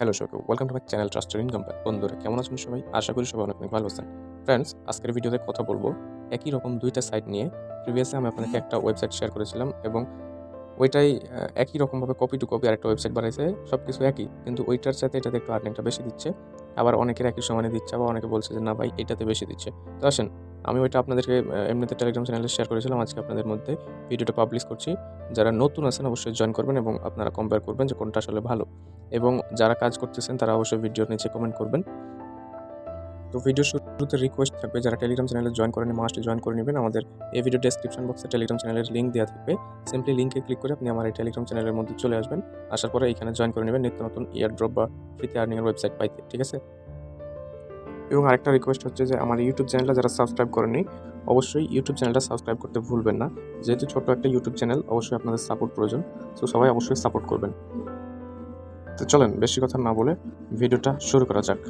Hello সবাইকে welcome to my channel trusted income বন্ধুরা, কেমন আছেন সবাই? আশা করি সবাই অনেক ভালো আছেন। ফ্রেন্ডস আজকের ভিডিওতে কথা বলব একই রকম দুইটা সাইট নিয়ে। প্রিভিয়াসলি আমি আপনাদেরকে একটা ওয়েবসাইট শেয়ার করেছিলাম এবং ওইটাই একই রকমভাবে কপি টু কপি আরেকটা ওয়েবসাইট বানাইছে। সব কিছু একই, কিন্তু ওইটার সাথে এটাতে একটু আর্নিংটা বেশি দিচ্ছে। আবার অনেকের একই সমানে দিচ্ছে, আবার অনেকে বলছে যে, না ভাই, এটাতে বেশি দিচ্ছে। তো আসেন আমি ওইটা আপনাদেরকে এমনিতে টেলিগ্রাম চ্যানেলে শেয়ার করেছিলাম, আজকে আপনাদের মধ্যে ভিডিওটা পাবলিশ করছি। যারা নতুন আছেন অবশ্যই জয়েন করবেন এবং আপনারা কম্পেয়ার করবেন যে কোনটা আসলে ভালো। এবং যারা কাজ করতেছেন, তারা অবশ্যই ভিডিওর নিচে কমেন্ট করবেন। তো ভিডিও শুরুতে রিকোয়েস্ট থাকবে, যারা টেলিগ্রাম চ্যানেলে জয়েন করেন মাস্ট জয়েন করে নেবেন। আমাদের এই ভিডিও ডেসক্রিপশন বক্সে টেলিগ্রাম চ্যানেলের লিঙ্ক দেওয়া থাকবে। সিম্পলি লিঙ্কে ক্লিক করে আপনি আমার এই টেলিগ্রাম চ্যানেলের মধ্যে চলে আসবেন। আসার পরে এখানে জয়েন করে নেবেন নিত্য নতুন ইয়ার ড্রপ বা ফ্রিতে আর্নিংয়ের ওয়েবসাইট পাইতে, ঠিক আছে? এবং আরেকটা রিকোয়েস্ট হচ্ছে যে আমার ইউটিউব চ্যানেলটা যারা সাবস্ক্রাইব করেনি অবশ্যই ইউটিউব চ্যানেলটা সাবস্ক্রাইব করতে ভুলবেন না। যেহেতু ছোট্ট একটা ইউটিউব চ্যানেল অবশ্যই আপনাদের সাপোর্ট প্রয়োজন। তো সবাই অবশ্যই সাপোর্ট করবেন। তো চলেন, বেশি কথা না বলে ভিডিওটা শুরু করা যাক।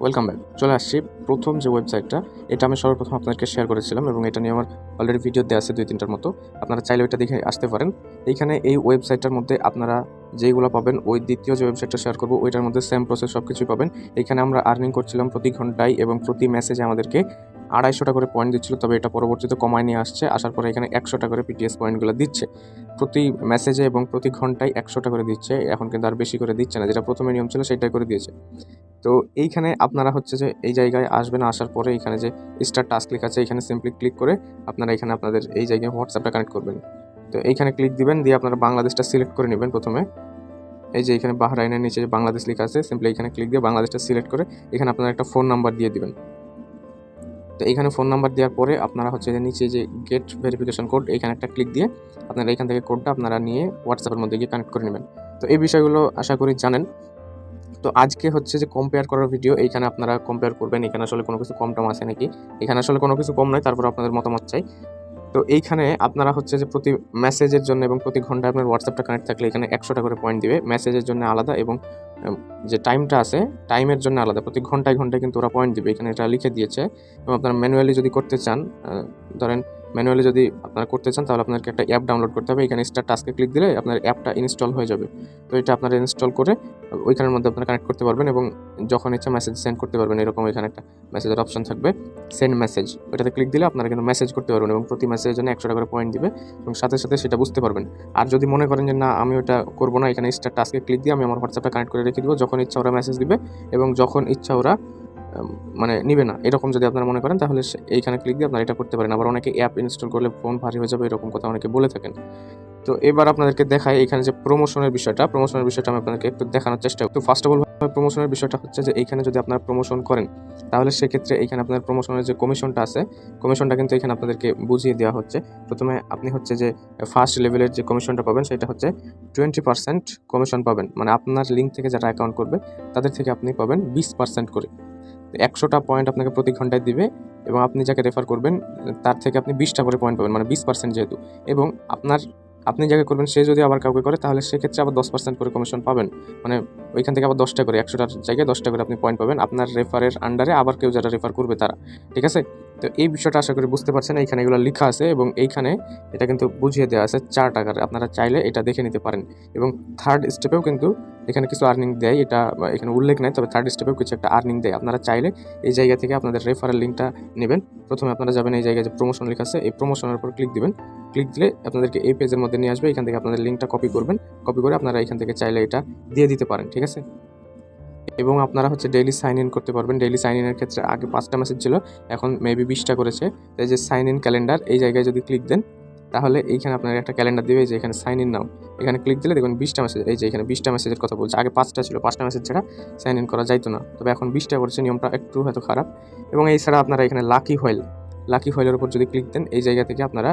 ওয়েলকাম ব্যাক চলে আসছি প্রথম যে ওয়েবসাইটটা এটা আমি সর্বপ্রথম আপনাকে শেয়ার করেছিলাম এবং এটা নিয়ে আমার অলরেডি ভিডিও দেওয়া আছে দুই তিনটার মতো। আপনারা চাইলে ওইটা দেখে আসতে পারেন। এইখানে এই ওয়েবসাইটটার মধ্যে আপনারা যেইগুলো পাবেন, ওই দ্বিতীয় যে ওয়েবসাইটটা শেয়ার করব, ওইটার মধ্যে সেম প্রসেস সব কিছুই পাবেন। এখানে আমরা আর্নিং করছিলাম প্রতি ঘন্টায় এবং প্রতি মেসেজে আমাদেরকে আড়াইশোটা করে পয়েন্ট দিচ্ছিল, তবে এটা পরবর্তীতে কমায় নিয়ে আসছে। আসার পরে এখানে একশোটা করে পিটিএস পয়েন্টগুলো দিচ্ছে। প্রতি মেসেজে এবং প্রতি ঘন্টায় একশোটা করে দিচ্ছে। এখন কিন্তু আর বেশি করে দিচ্ছে না। যেটা প্রথমে নিয়ম ছিল, সেটাই করে দিয়েছে। তো এইখানে আপনারা হচ্ছে যে এই জায়গায় আসবেন, আসার পরে এখানে যে স্টার টাস্ক ক্লিক আছে, এখানে সিম্পলি ক্লিক করে আপনারা এখানে আপনাদের এই জায়গায় হোয়াটসঅ্যাপটা কানেক্ট করবেন। তো এইখানে ক্লিক দিবেন, দিয়ে আপনারা বাংলাদেশটা সিলেক্ট করে নেবেন প্রথমে। এই যে এখানে বাহরাইনের নিচে যে বাংলাদেশ লেখা আছে সিম্পলি এখানে ক্লিক দিয়ে বাংলাদেশটা সিলেক্ট করে এখানে আপনারা একটা ফোন নাম্বার দিয়ে দিবেন। তো এখানে ফোন নাম্বার দেওয়ার পরে আপনারা হচ্ছে যে নিচে যে গেট ভেরিফিকেশন কোড এইখানে একটা ক্লিক দিয়ে আপনারা এখান থেকে কোডটা আপনারা নিয়ে হোয়াটসঅ্যাপের মধ্যে গিয়ে কানেক্ট করে নেবেন। তো এই বিষয়গুলো আশা করি জানেন। তো আজকে হচ্ছে যে কম্পেয়ার করার ভিডিও এইখানে আপনারা কম্পেয়ার করবেন। এখানে আসলে কোনো কিছু কম টম আছে নাকি? এখানে আসলে কোনো কিছু কম নয়, তারপর আপনাদের মতামত চাই। তো এইখানে আপনারা হচ্ছে যে প্রতি মেসেজের জন্য এবং প্রতি ঘন্টায় আপনার হোয়াটসঅ্যাপটা কানেক্ট থাকলে এখানে একশোটা করে পয়েন্ট দিবে। মেসেজের জন্য আলাদা এবং যে টাইমটা আছে টাইমের জন্য আলাদা। প্রতি ঘন্টায় ঘন্টায় কিন্তু ওরা পয়েন্ট দিবে। এখানে এটা লিখে দিয়েছে। এবং আপনারা ম্যানুয়ালি যদি করতে চান ধরেন ম্যানুয়ালি যদি আপনারা করতে চান, তাহলে আপনাকে একটা অ্যাপ ডাউনলোড করতে হবে। এখানে স্টার টাস্কে ক্লিক দিলে আপনার অ্যাপটা ইনস্টল হয়ে যাবে। তো এটা আপনারা ইনস্টল করে ওইখানের মধ্যে আপনারা কানেক্ট করতে পারবেন এবং যখন ইচ্ছা মেসেজ সেন্ড করতে পারবেন, এরকম এখানে একটা মেসেজের অপশন থাকবে সেন্ড মেসেজ ওইটাতে ক্লিক দিলে আপনারা কিন্তু মেসেজ করতে পারবেন এবং প্রতি মেসেজের জন্য একশো টাকা করে পয়েন্ট দিবে এবং সাথে সাথে সেটা বুঝতে পারবেন। আর যদি মনে করেন যে, না, আমি ওটা করব না, এখানে স্টার টাস্কে ক্লিক দিয়ে আমি আমার হোয়াটসঅ্যাপটা কানেক্ট করে রেখে দিব। যখন ইচ্ছা ওরা মেসেজ দিবে এবং যখন ইচ্ছা ওরা মানে নিবে না। এরকম যদি আপনারা মনে করেন, তাহলে এইখানে ক্লিক দিয়ে আপনারা এটা করতে পারেন। আবার অনেকে অ্যাপ ইনস্টল করলে ফোন ভারী হয়ে যাবে, এরকম কথা অনেকে বলে থাকেন। তো এবার আপনাদেরকে দেখাই এখানে যে প্রমোশনের বিষয়টা। প্রমোশনের বিষয়টা আমি আপনাদেরকে একটু দেখানোর চেষ্টা তো ফার্স্ট অফ অল প্রমোশনের বিষয়টা হচ্ছে যে, এইখানে যদি আপনারা প্রমোশন করেন, তাহলে সেক্ষেত্রে এইখানে আপনার প্রমোশনের যে কমিশনটা আছে কমিশনটা কিন্তু এখানে আপনাদেরকে বুঝিয়ে দেওয়া হচ্ছে। প্রথমে আপনি হচ্ছে যে ফার্স্ট লেভেলের যে কমিশনটা পাবেন, সেটা হচ্ছে টোয়েন্টি পার্সেন্ট কমিশন পাবেন। মানে আপনার লিঙ্ক থেকে যারা অ্যাকাউন্ট করবে, তাদের থেকে আপনি পাবেন বিশ পার্সেন্ট করে। একশোটা পয়েন্ট আপনাকে প্রতি ঘন্টায় দিবে এবং আপনি যাকে রেফার করবেন, তার থেকে আপনি বিশটা করে পয়েন্ট পাবেন মানে বিশ পার্সেন্ট যেহেতু। এবং আপনার, আপনি যাকে করবেন, সে যদি আবার কাউকে করে, তাহলে সেক্ষেত্রে আবার দশ পার্সেন্ট করে কমিশন পাবেন। মানে ওইখান থেকে আবার দশটা করে, একশোটার জায়গায় দশটা করে আপনি পয়েন্ট পাবেন। আপনার রেফারের আন্ডারে আবার কেউ যারা রেফার করবে তারা, ঠিক আছে? তো এই বিষয়টা আশা করি বুঝতে পারছেন, এইখানে এগুলো লেখা আছে এবং এইখানে এটা কিন্তু বুঝিয়ে দেওয়া আছে চার টাকার। আপনারা চাইলে এটা দেখে নিতে পারেন এবং থার্ড স্টেপেও কিন্তু এখানে কিছু আর্নিং দেয়, এটা এখানে উল্লেখ নেই, তবে থার্ড স্টেপেও কিছু একটা আর্নিং দেয়। আপনারা চাইলে এই জায়গা থেকে আপনাদের রেফারেল লিঙ্কটা নেবেন। প্রথমে আপনারা যাবেন এই জায়গায় যে প্রমোশন লেখা আছে, এই প্রমোশনের উপর ক্লিক দিবেন। ক্লিক দিলে আপনাদেরকে এই পেজের মধ্যে নিয়ে আসবে, এখান থেকে আপনাদের লিঙ্কটা কপি করবেন। কপি করে আপনারা এখান থেকে চাইলে এটা দিয়ে দিতে পারেন, ঠিক আছে? এবং আপনারা হচ্ছে ডেইলি সাইন ইন করতে পারবেন। ডেইলি সাইন ইনের ক্ষেত্রে আগে পাঁচটা মেসেজ ছিল, এখন মেবি বিশটা করেছে। এই যে সাইন ইন ক্যালেন্ডার এই জায়গায় যদি ক্লিক দেন, তাহলে এইখানে আপনার একটা ক্যালেন্ডার দিবে যে এখানে সাইন ইন নাও। এখানে ক্লিক দিলে দেখুন বিশটা মেসেজ এই যে এখানে বিশটা মেসেজের কথা বলছে। আগে পাঁচটা ছিল, পাঁচটা মেসেজ ছাড়া সাইন ইন করা যাইতো না। তবে এখন বিশটা করেছে, নিয়মটা একটু হয়তো খারাপ। এবং এছাড়া আপনারা এখানে লাকি হোয়েল লাকি হোয়েলের উপর যদি ক্লিক দেন, এই জায়গা থেকে আপনারা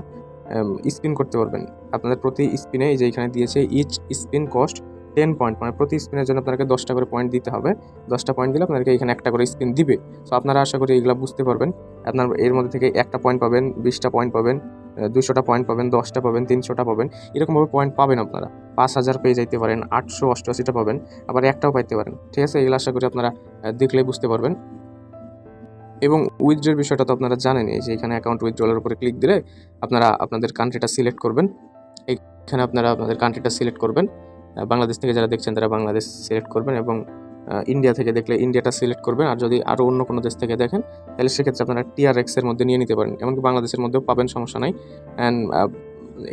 স্পিন করতে পারবেন। আপনাদের প্রতি স্পিনে এই যে এখানে দিয়েছে each spin cost ten point মানে প্রতি স্পিনের জন্য আপনাকে দশটা করে পয়েন্ট দিতে হবে। দশটা পয়েন্ট দিলে আপনাদেরকে এখানে একটা করে স্পিন দিবে। সো আপনারা আশা করি এগুলো বুঝতে পারবেন। আপনার এর মধ্যে থেকে একটা পয়েন্ট পাবেন বিশটা পয়েন্ট পাবেন দুশোটা পয়েন্ট পাবেন দশটা পাবেন তিনশোটা পাবেন। এরকমভাবে পয়েন্ট পাবেন আপনারা। পাঁচ হাজার পেয়ে যাইতে পারেন আটশো অষ্টআশিটা পাবেন আবার একটাও পাইতে পারেন। ঠিক আছে? এগুলো আশা করি আপনারা আহ, দেখলেই বুঝতে পারবেন। এবং উইথড্রের বিষয়টা তো আপনারা জানেনই যে এখানে অ্যাকাউন্ট উইথড্রলের উপরে ক্লিক দিলে আপনারা আপনাদের কান্ট্রিটা সিলেক্ট করবেন। এখানে আপনারা আপনাদের কান্ট্রিটা সিলেক্ট করবেন। বাংলাদেশ থেকে যারা দেখছেন তারা বাংলাদেশ সিলেক্ট করবেন এবং ইন্ডিয়া থেকে দেখলে ইন্ডিয়াটা সিলেক্ট করবেন। আর যদি আরও অন্য কোনো দেশ থেকে দেখেন, তাহলে সেক্ষেত্রে আপনারা টিআরএক্স এর মধ্যে নিয়ে নিতে পারেন। এমনকি বাংলাদেশের মধ্যেও পাবেন, সমস্যা নাই। অ্যান্ড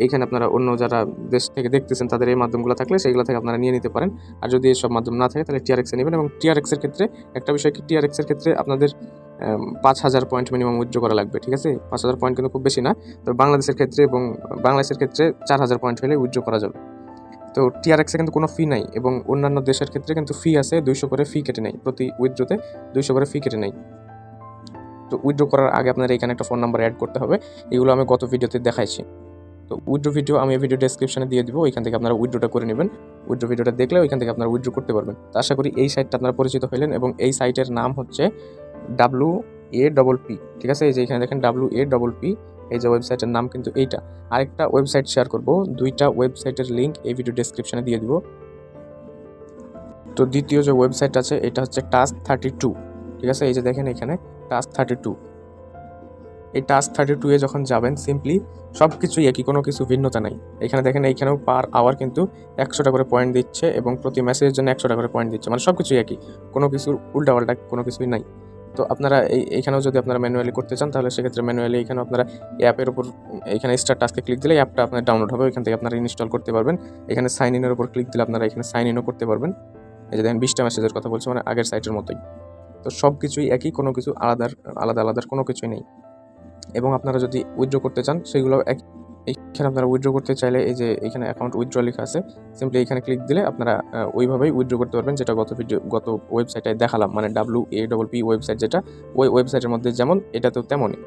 এইখানে আপনারা অন্য যারা দেশ থেকে দেখতেছেন, তাদের এই মাধ্যমগুলো থাকলে সেইগুলো থেকে আপনারা নিয়ে নিতে পারেন। আর যদি এসব মাধ্যম না থাকে, তাহলে টিআরএক্সে নেবেন এবং টিআরএক্সের ক্ষেত্রে একটা বিষয় কি টিআরএক্সের ক্ষেত্রে আপনাদের পাঁচ হাজার পয়েন্ট মিনিমাম উইথড্র করা লাগবে, ঠিক আছে? পাঁচ হাজার পয়েন্ট কিন্তু খুব বেশি না। তো বাংলাদেশের ক্ষেত্রে এবং বাংলাদেশের ক্ষেত্রে চার হাজার পয়েন্ট হলে উইথড্র করা যাবে। তো টিআরএক্সে কিন্তু কোনো ফি নাই এবং অন্যান্য দেশের ক্ষেত্রে কিন্তু ফি আছে দুইশো করে ফি কেটে নেয়। প্রতি উইথড্রোতে দুইশো করে ফি কেটে নেয়। তো উইথড্র করার আগে আপনার এখানে একটা ফোন নাম্বার অ্যাড করতে হবে। এগুলো আমি গত ভিডিওতে দেখাইছি। তো উইথড্র ভিডিও আমি ভিডিও ডেসক্রিপশনে দিয়ে দিব, ওইখান থেকে আপনারা উইথড্রটা করে নেবেন। উইথড্র ভিডিওটা দেখলে ওইখান থেকে আপনারা উইথড্র করতে পারবেন। তো আশা করি এই সাইটটা আপনারা পরিচিত হলেন এবং এই সাইটের নাম হচ্ছে ডাব্লু এ ডবল পি ঠিক আছে? এই যে এখানে দেখেন ডাব্লু এ ডবল পি এই যে ওয়েবসাইটের নাম কিন্তু এইটা। আরেকটা ওয়েবসাইট শেয়ার করব, দুইটা ওয়েবসাইটের লিংক এই ভিডিও ডেসক্রিপশনে দিয়ে দিব। তো দ্বিতীয় যে ওয়েবসাইট আছে, এটা হচ্ছে টাস্ক থার্টি টু ঠিক আছে? এই যে দেখেন এখানে টাস্ক থার্টি টু এই টাস্ক থার্টি টু এ যখন যাবেন সিম্পলি সব কিছুই একই, কোনো কিছু ভিন্নতা নাই। এখানে দেখেন এইখানেও পার আওয়ার কিন্তু একশো টাকা করে পয়েন্ট দিচ্ছে এবং প্রতি মেসেজের জন্য একশো টাকা করে পয়েন্ট দিচ্ছে। মানে সব কিছুই একই, কোনো কিছুর উল্টাপাল্টা কোনো কিছুই নাই। তো আপনারা এই, এইখানেও যদি আপনারা ম্যানুয়ালি করতে চান, তাহলে সেক্ষেত্রে ম্যানুয়ালি এখানে আপনারা অ্যাপের উপর, এখানে স্টার টাস্কে ক্লিক দিলে অ্যাপটা আপনার ডাউনলোড হবে এখান থেকে আপনারা ইনস্টল করতে পারবেন। এখানে সাইন ইনের উপর ক্লিক দিলে আপনারা এখানে সাইন ইনও করতে পারবেন। এই যে দেখেন বিশটা মেসেজের কথা বলছি মানে আগের সাইটের মতোই। তো সব কিছুই একই, কোনো কিছু আলাদার আলাদা আলাদার কোনো কিছুই নেই। এবং আপনারা যদি উইথড্র করতে চান সেগুলো এক এইখানে আপনারা উইথড্র করতে চাইলে এই যে এখানে অ্যাকাউন্ট উইথড্র লেখা আছে সিম্পলি এখানে ক্লিক দিলে আপনারা ওইভাবেই উইথড্র করতে পারবেন, যেটা গত ভিডিও গত ওয়েবসাইটে দেখালাম মানে W A double P website যেটা, ওই ওয়েবসাইটের মধ্যে যেমন, এটা তো তেমনই।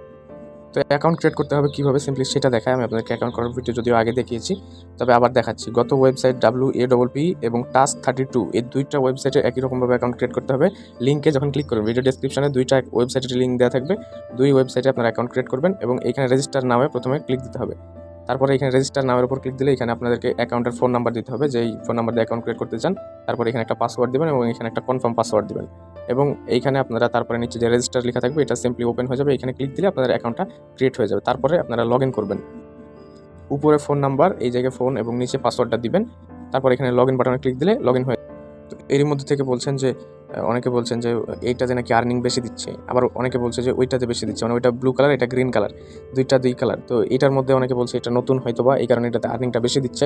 তো অ্যাকাউন্ট ক্রিয়েট করতে হবে কীভাবে সিম্পলি সেটা দেখায়, আমি আপনাদেরকে অ্যাকাউন্ট করার ভিডিও যদিও আগে দেখিয়েছি, তবে আবার দেখাচ্ছি। গত website W A double P এবং টাস্ক থার্টি টু এই দুইটা ওয়েবসাইটে একই রকমভাবে অ্যাকাউন্ট ক্রিয়েট করতে হবে। লিঙ্কে যখন ক্লিক করবেন ভিডিও ডেসক্রিপশনে দুইটা ওয়েবসাইটের লিঙ্ক দেওয়া থাকবে, দুই ওয়েবসাইটে আপনার অ্যাকাউন্ট ক্রিয়েট করবেন এবং এখানে রেজিস্টার নামে প্রথমে ক্লিক দিতে হবে। তারপরে এখানে রেজিস্টার নামের উপর ক্লিক দিলে এখানে আপনাদেরকে অ্যাকাউন্টের ফোন নাম্বার দিতে হবে। যেই ফোন নাম্বার দিয়ে অ্যাকাউন্ট ক্রিয়েট করতে চান, তারপরে এখানে একটা পাসওয়ার্ড দেবেন এবং এখানে একটা কনফার্ম পাসওয়ার্ড দেবেন। এবং এইখানে আপনারা তারপরে নিচে যে রেজিস্টার লেখা থাকবে, এটা সিম্পলি ওপেন হয়ে যাবে। এখানে ক্লিক দিলে আপনাদের অ্যাকাউন্টটা ক্রিয়েট হয়ে যাবে। তারপরে আপনারা লগ করবেন। উপরে ফোন নাম্বার এই জায়গায় ফোন এবং নিচে পাসওয়ার্ডটা দিবেন। তারপর এখানে লগ ইন বাটনে ক্লিক দিলে লগ ইন হয়ে এরই মধ্যে থেকে বলছেন যে অনেকে বলছেন যে এইটাতে নাকি আর্নিং বেশি দিচ্ছে। আবার অনেকে বলছে যে ওইটাতে বেশি দিচ্ছে। মানে ওইটা ব্লু কালার এটা গ্রিন কালার দুইটা দুই কালার তো এটার মধ্যে অনেকে বলছে এটা নতুন হয়তো বা এই কারণে এটাতে আর্নিংটা বেশি দিচ্ছে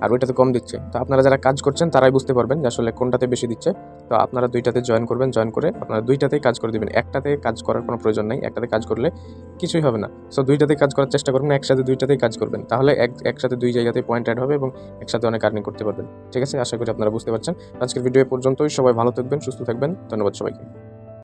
আর ওইটাতে কম দিচ্ছে। তো আপনারা যারা কাজ করছেন, তারাই বুঝতে পারবেন যে আসলে কোনটাতে বেশি দিচ্ছে। তো আপনারা দুইটাতে জয়েন করবেন জয়েন করে আপনারা দুইটাতেই কাজ করে দিবেন। একটাতে কাজ করার কোনো প্রয়োজন নেই, একটাতে কাজ করলে কিছুই হবে না। সো দুইটাতেই কাজ করার চেষ্টা করবেন, একসাথে দুইটাতেই কাজ করবেন। তাহলে এক, একসাথে দুই জায়গাতেই পয়েন্ট অ্যাড হবে এবং একসাথে অনেক আর্নিং করতে পারবেন। ঠিক আছে? আশা করি আপনারা বুঝতে পারছেন। আজকের ভিডিও পর্যন্তই। সবাই ভালো থাকবেন, সুস্থ থাকবেন। ধন্যবাদ সবাইকে।